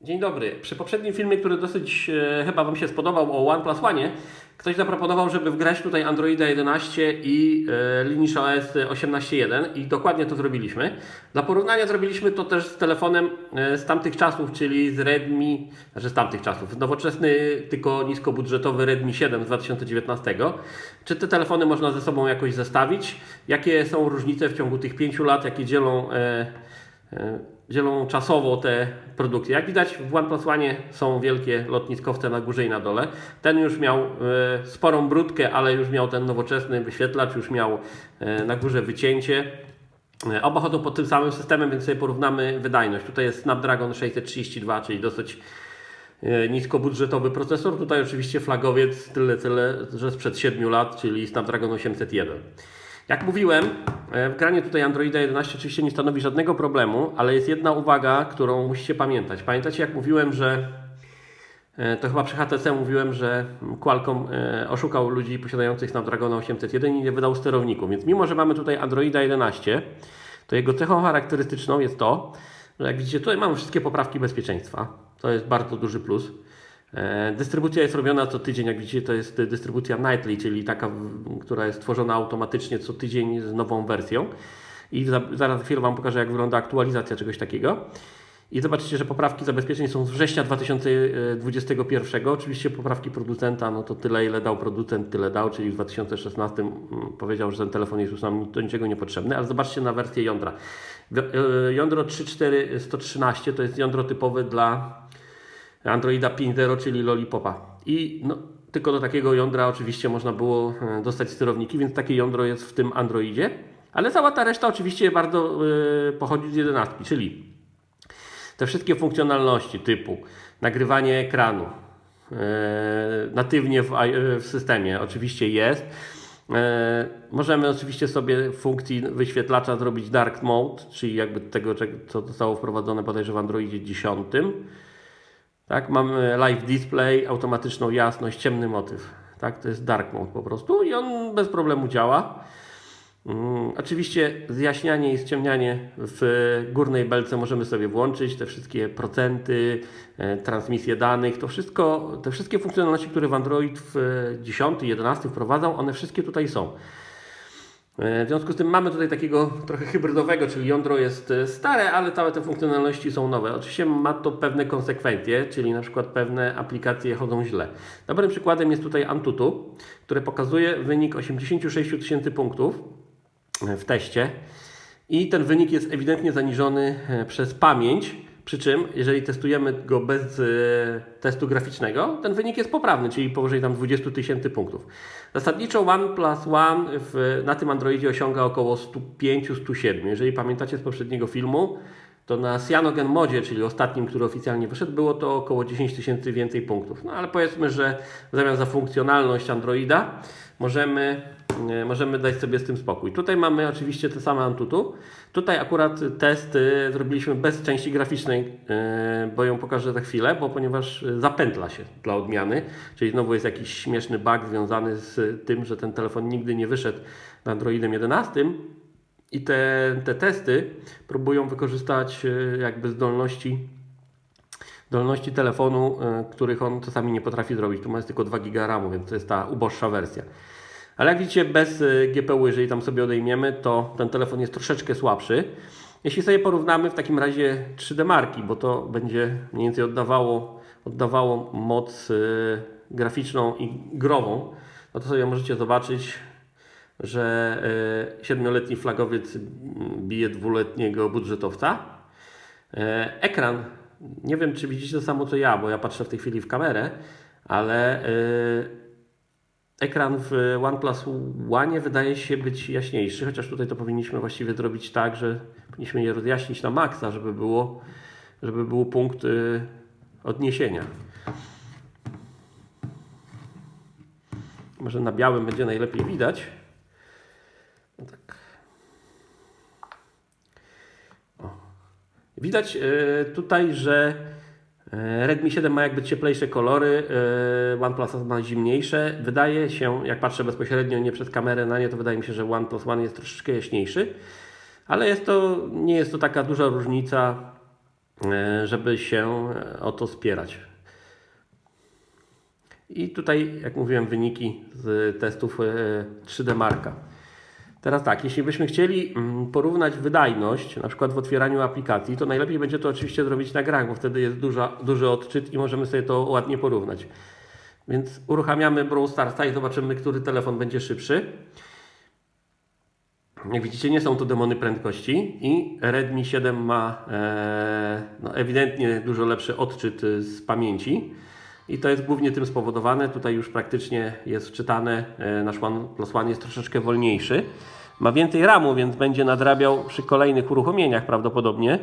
Dzień dobry. Przy poprzednim filmie, który dosyć e, chyba Wam się spodobał o OnePlus One, ktoś zaproponował, żeby wgrać tutaj Androida 11 i e, Lineage OS 18.1 i dokładnie to zrobiliśmy. Dla porównania zrobiliśmy to też z telefonem e, z tamtych czasów, czyli z Redmi, znaczy z tamtych czasów, nowoczesny, tylko niskobudżetowy Redmi 7 z 2019. Czy te telefony można ze sobą jakoś zestawić? Jakie są różnice w ciągu tych 5 lat, jakie dzielą e, e, dzielą czasowo te produkty. Jak widać w OnePlus One są wielkie lotniskowce na górze i na dole. Ten już miał e, sporą brudkę, ale już miał ten nowoczesny wyświetlacz, już miał e, na górze wycięcie. E, Oba chodzą pod tym samym systemem, więc sobie porównamy wydajność. Tutaj jest Snapdragon 632, czyli dosyć e, niskobudżetowy procesor. Tutaj oczywiście flagowiec tyle, tyle, że sprzed 7 lat, czyli Snapdragon 801. Jak mówiłem, e, wgranie tutaj Androida 11 oczywiście nie stanowi żadnego problemu, ale jest jedna uwaga, którą musicie pamiętać. Pamiętacie, jak mówiłem, że e, to chyba przy HTC mówiłem, że Qualcomm e, oszukał ludzi posiadających Snapdragona 801 i nie wydał sterowniku. Więc mimo, że mamy tutaj Androida 11, to jego cechą charakterystyczną jest to, że jak widzicie, tutaj mamy wszystkie poprawki bezpieczeństwa. To jest bardzo duży plus. E, Dystrybucja jest robiona co tydzień, jak widzicie, to jest dystrybucja nightly, czyli taka, która jest tworzona automatycznie co tydzień z nową wersją. I za, zaraz chwilę Wam pokażę, jak wygląda aktualizacja czegoś takiego. I zobaczycie, że poprawki zabezpieczeń są z września 2021. Oczywiście poprawki producenta, no to tyle, ile dał producent, tyle dał, czyli w 2016 mm, powiedział, że ten telefon jest już nam do niczego niepotrzebny, ale zobaczcie na wersję jądra. E, Jądro 34113 to jest jądro typowe dla Androida 5.0, czyli Lollipopa. I no, tylko do takiego jądra oczywiście można było e, dostać sterowniki, więc takie jądro jest w tym Androidzie. Ale cała ta reszta oczywiście bardzo e, pochodzi z 11, czyli te wszystkie funkcjonalności typu nagrywanie ekranu e, natywnie w, i- w systemie oczywiście jest. E, możemy oczywiście sobie w funkcji wyświetlacza zrobić dark mode, czyli jakby tego, co zostało wprowadzone bodajże w Androidzie 10. Tak, mamy live display, automatyczną jasność, ciemny motyw. Tak, to jest dark mode po prostu i on bez problemu działa. Mm, oczywiście zjaśnianie i ściemnianie w górnej belce możemy sobie włączyć, te wszystkie procenty, e, transmisję danych, to wszystko, te wszystkie funkcjonalności, które w Android w e, 10, 11 wprowadzał, one wszystkie tutaj są. E, W związku z tym mamy tutaj takiego trochę hybrydowego, czyli jądro jest e, stare, ale całe te funkcjonalności są nowe. Oczywiście ma to pewne konsekwencje, czyli na przykład pewne aplikacje chodzą źle. Dobrym przykładem jest tutaj Antutu, które pokazuje wynik 86 tysięcy punktów e, w teście i ten wynik jest ewidentnie zaniżony przez pamięć. Przy czym, jeżeli testujemy go bez e, testu graficznego, ten wynik jest poprawny, czyli powyżej tam 20 tysięcy punktów. Zasadniczo OnePlus One w, na tym Androidzie osiąga około 105-107. Jeżeli pamiętacie z poprzedniego filmu, to na Cyanogen Modzie, czyli ostatnim, który oficjalnie wyszedł, było to około 10 tysięcy więcej punktów. No ale powiedzmy, że w zamian za funkcjonalność Androida możemy, e, możemy dać sobie z tym spokój. Tutaj mamy oczywiście te same Antutu. Tutaj akurat test zrobiliśmy bez części graficznej, e, bo ją pokażę za chwilę, bo ponieważ zapętla się dla odmiany, czyli znowu jest jakiś śmieszny bug związany z tym, że ten telefon nigdy nie wyszedł na Androidem 11. I te, te testy próbują wykorzystać e, jakby zdolności, zdolności telefonu, e, których on czasami nie potrafi zrobić. Tu ma tylko 2 GB RAMu, więc to jest ta uboższa wersja. Ale jak widzicie, bez e, GPU, jeżeli tam sobie odejmiemy, to ten telefon jest troszeczkę słabszy. Jeśli sobie porównamy w takim razie 3D marki, bo to będzie mniej więcej oddawało, oddawało moc graficzną i grową, no to sobie możecie zobaczyć, że e, siedmioletni flagowiec bije dwuletniego budżetowca. E, ekran, nie wiem czy widzicie to samo co ja, bo ja patrzę w tej chwili w kamerę, ale e, ekran w OnePlus One wydaje się być jaśniejszy, chociaż tutaj to powinniśmy właściwie zrobić tak, że powinniśmy je rozjaśnić na maksa, żeby było, żeby był punkt odniesienia. Może na białym będzie najlepiej widać. Tak. O. Widać e, tutaj, że e, Redmi 7 ma jakby cieplejsze kolory, e, OnePlus ma zimniejsze. Wydaje się, jak patrzę bezpośrednio nie przez kamerę na nie, to wydaje mi się, że OnePlus One jest troszeczkę jaśniejszy, ale jest to, nie jest to taka duża różnica żeby się o to spierać. I tutaj, jak mówiłem, wyniki z testów e, 3D Marka. Teraz tak, jeśli byśmy chcieli mm, porównać wydajność, na przykład w otwieraniu aplikacji, to najlepiej będzie to oczywiście zrobić na grach, bo wtedy jest duża, duży odczyt i możemy sobie to ładnie porównać. Więc uruchamiamy Brawl Starsa i zobaczymy, który telefon będzie szybszy. Jak widzicie, nie są to demony prędkości i Redmi 7 ma e, no, ewidentnie dużo lepszy odczyt y, z pamięci. I to jest głównie tym spowodowane. Tutaj już praktycznie jest wczytane. e, Nasz OnePlus One jest troszeczkę wolniejszy. Ma więcej RAMu, więc będzie nadrabiał przy kolejnych uruchomieniach prawdopodobnie.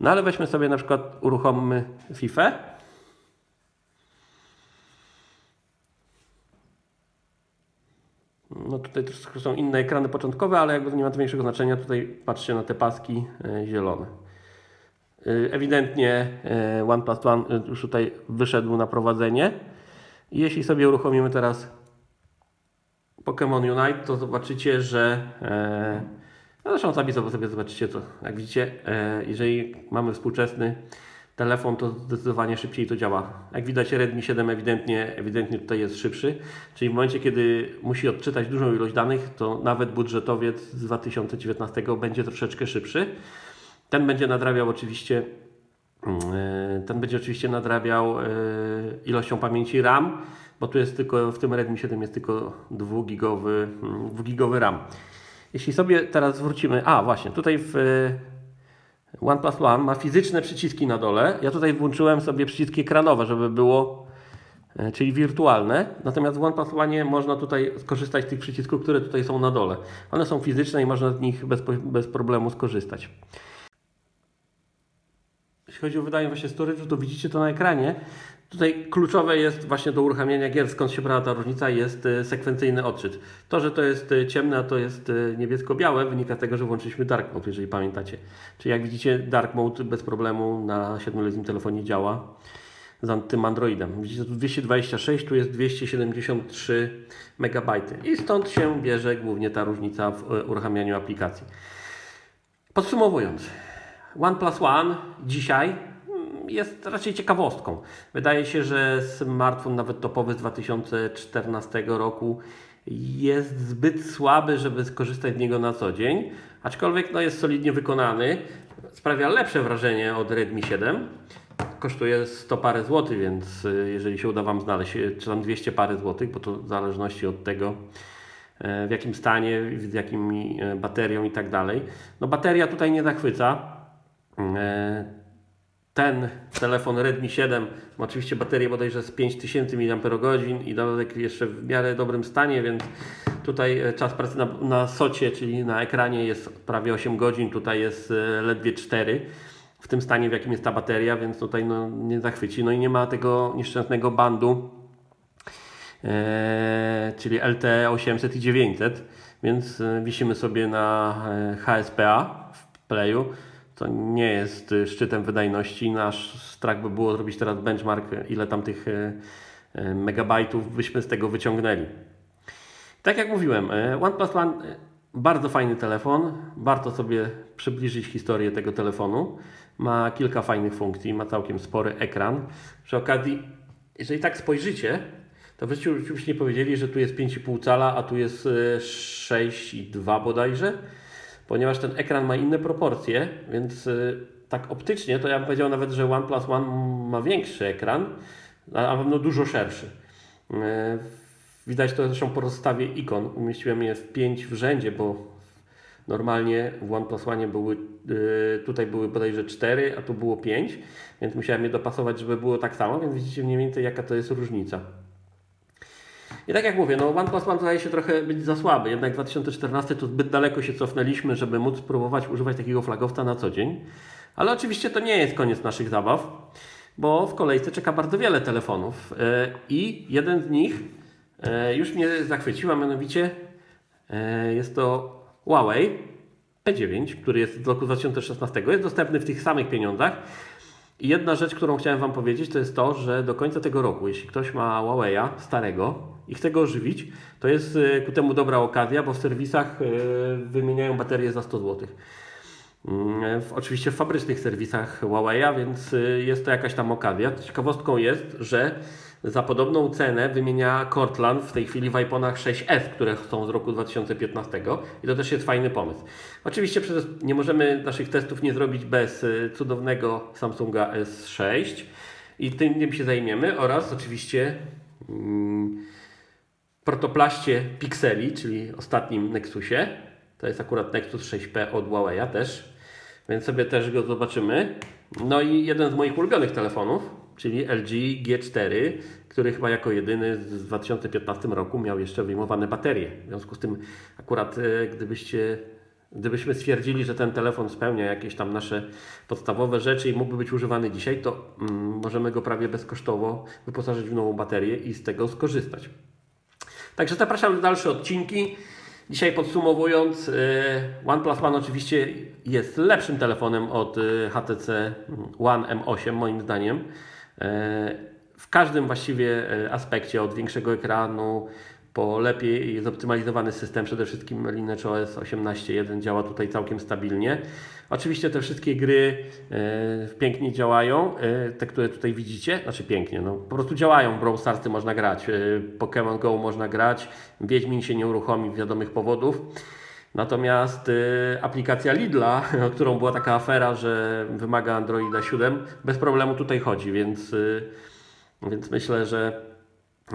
No ale weźmy sobie na przykład uruchommy FIFA. No tutaj troszkę są inne ekrany początkowe, ale jakby to nie ma to większego znaczenia. Tutaj patrzcie na te paski e, zielone. E, Ewidentnie OnePlus One e, już tutaj wyszedł na prowadzenie. Jeśli sobie uruchomimy teraz Pokémon Unite, to zobaczycie, że no zresztą sami sobie, zobaczycie to. Jak widzicie, jeżeli mamy współczesny telefon, to zdecydowanie szybciej to działa. Jak widać Redmi 7 ewidentnie, ewidentnie tutaj jest szybszy, czyli w momencie, kiedy musi odczytać dużą ilość danych, to nawet budżetowiec z 2019 będzie troszeczkę szybszy. Ten będzie nadrabiał oczywiście Yy, Ten będzie oczywiście nadrabiał yy, ilością pamięci RAM, bo tu jest tylko w tym Redmi 7 jest tylko 2-gigowy, 2-gigowy RAM. Jeśli sobie teraz zwrócimy, a właśnie, tutaj w yy, OnePlus One ma fizyczne przyciski na dole. Ja tutaj włączyłem sobie przyciski ekranowe, żeby było, czyli wirtualne. Natomiast w OnePlus One można tutaj skorzystać z tych przycisków, które tutaj są na dole. One są fizyczne i można z nich bez, bez problemu skorzystać. Jeśli chodzi o wydajność właśnie storage'u, to widzicie to na ekranie. Tutaj kluczowe jest właśnie do uruchamiania gier, skąd się brała ta różnica, jest e, sekwencyjny odczyt. To, że to jest e, ciemne, a to jest e, niebiesko-białe, wynika z tego, że włączyliśmy Dark Mode, jeżeli pamiętacie. Czyli jak widzicie, Dark Mode bez problemu na 7-letnim telefonie działa z tym Androidem. Widzicie, tu 226, tu jest 273 MB. I stąd się bierze głównie ta różnica w uruchamianiu aplikacji. Podsumowując, OnePlus One dzisiaj mm, jest raczej ciekawostką. Wydaje się, że smartfon nawet topowy z 2014 roku jest zbyt słaby, żeby skorzystać z niego na co dzień, aczkolwiek no, jest solidnie wykonany. Sprawia lepsze wrażenie od Redmi 7. Kosztuje 100 parę złotych, więc y, jeżeli się uda Wam znaleźć, y, czy tam 200 parę złotych, bo to w zależności od tego, e, w jakim stanie, z jakimi e, baterią i tak dalej. No bateria tutaj nie zachwyca. E, Ten telefon Redmi 7 ma oczywiście baterię bodajże z 5000 mAh i dodatek jeszcze w miarę dobrym stanie, więc tutaj e, czas pracy na, na socie, czyli na ekranie jest prawie 8 godzin, tutaj jest e, ledwie 4 w tym stanie, w jakim jest ta bateria, więc tutaj no, nie zachwyci. No i nie ma tego nieszczęsnego bandu, czyli LTE 800 i 900, więc wisimy sobie na HSPA w Playu. To nie jest e, szczytem wydajności. Nasz strach by było zrobić teraz benchmark, ile tam tych e, megabajtów byśmy z tego wyciągnęli. Tak jak mówiłem, OnePlus One bardzo fajny telefon. Warto sobie przybliżyć historię tego telefonu. Ma kilka fajnych funkcji, ma całkiem spory ekran. Przy okazji, jeżeli tak spojrzycie, to wyście już nie powiedzieli, że tu jest 5,5 cala, a tu jest e, 6,2 bodajże, ponieważ ten ekran ma inne proporcje, więc e, tak optycznie to ja bym powiedział nawet, że OnePlus One ma większy ekran, a na pewno dużo szerszy. E, Widać to zresztą po rozstawie ikon. Umieściłem je w 5 w rzędzie, bo normalnie w OnePlus One były, yy, tutaj były bodajże 4, a tu było 5, więc musiałem je dopasować, żeby było tak samo, więc widzicie mniej więcej jaka to jest różnica. I tak jak mówię, no OnePlus One wydaje się trochę być za słaby, jednak 2014 to zbyt daleko się cofnęliśmy, żeby móc próbować używać takiego flagowca na co dzień. Ale oczywiście to nie jest koniec naszych zabaw, bo w kolejce czeka bardzo wiele telefonów yy, i jeden z nich E, już mnie zachwyciła, mianowicie e, jest to Huawei P9, który jest z roku 2016. Jest dostępny w tych samych pieniądzach. I jedna rzecz, którą chciałem Wam powiedzieć, to jest to, że do końca tego roku, jeśli ktoś ma Huawei'a starego i chce go ożywić, to jest e, ku temu dobra okazja, bo w serwisach e, wymieniają baterię za 100 zł. Mm, w, oczywiście w fabrycznych serwisach Huawei'a, więc y, jest to jakaś tam okazja. Ciekawostką jest, że za podobną cenę wymienia Cortland w tej chwili w iPhone'ach 6s, które są z roku 2015 i to też jest fajny pomysł. Oczywiście nie możemy naszych testów nie zrobić bez y, cudownego Samsunga S6 i tym się zajmiemy oraz oczywiście mm, protoplaście Pixeli, czyli ostatnim Nexusie. To jest akurat Nexus 6P od Huawei'a też, więc sobie też go zobaczymy. No i jeden z moich ulubionych telefonów, czyli LG G4, który chyba jako jedyny w 2015 roku miał jeszcze wyjmowane baterie. W związku z tym akurat e, gdybyście Gdybyśmy stwierdzili, że ten telefon spełnia jakieś tam nasze podstawowe rzeczy i mógłby być używany dzisiaj, to mm, możemy go prawie bezkosztowo wyposażyć w nową baterię i z tego skorzystać. Także zapraszam na dalsze odcinki. Dzisiaj podsumowując, y, OnePlus One oczywiście jest lepszym telefonem od y, HTC One M8 moim zdaniem. Y, W każdym właściwie aspekcie, od większego ekranu, po lepiej zoptymalizowany system, przede wszystkim Lineage OS 18.1 działa tutaj całkiem stabilnie. Oczywiście te wszystkie gry e, pięknie działają, e, te które tutaj widzicie, znaczy pięknie, no po prostu działają, Brawl Starsy można grać, e, Pokémon Go można grać, Wiedźmin się nie uruchomi z wiadomych powodów. Natomiast y, aplikacja Lidla, o którą była taka afera, że wymaga Androida 7, bez problemu tutaj chodzi, więc, y, więc myślę, że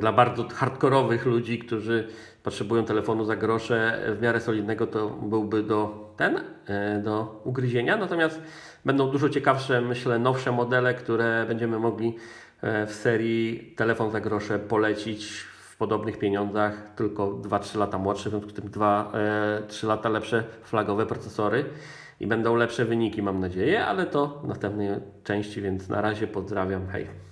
dla bardzo hardkorowych ludzi, którzy potrzebują telefonu za grosze w miarę solidnego, to byłby do ten, e, do ugryzienia. Natomiast będą dużo ciekawsze, myślę, nowsze modele, które będziemy mogli e, w serii telefon za grosze polecić w podobnych pieniądzach, tylko 2-3 lata młodsze, w związku z tym 2-3 lata lepsze flagowe procesory i będą lepsze wyniki, mam nadzieję, ale to w następnej części, więc na razie pozdrawiam, hej.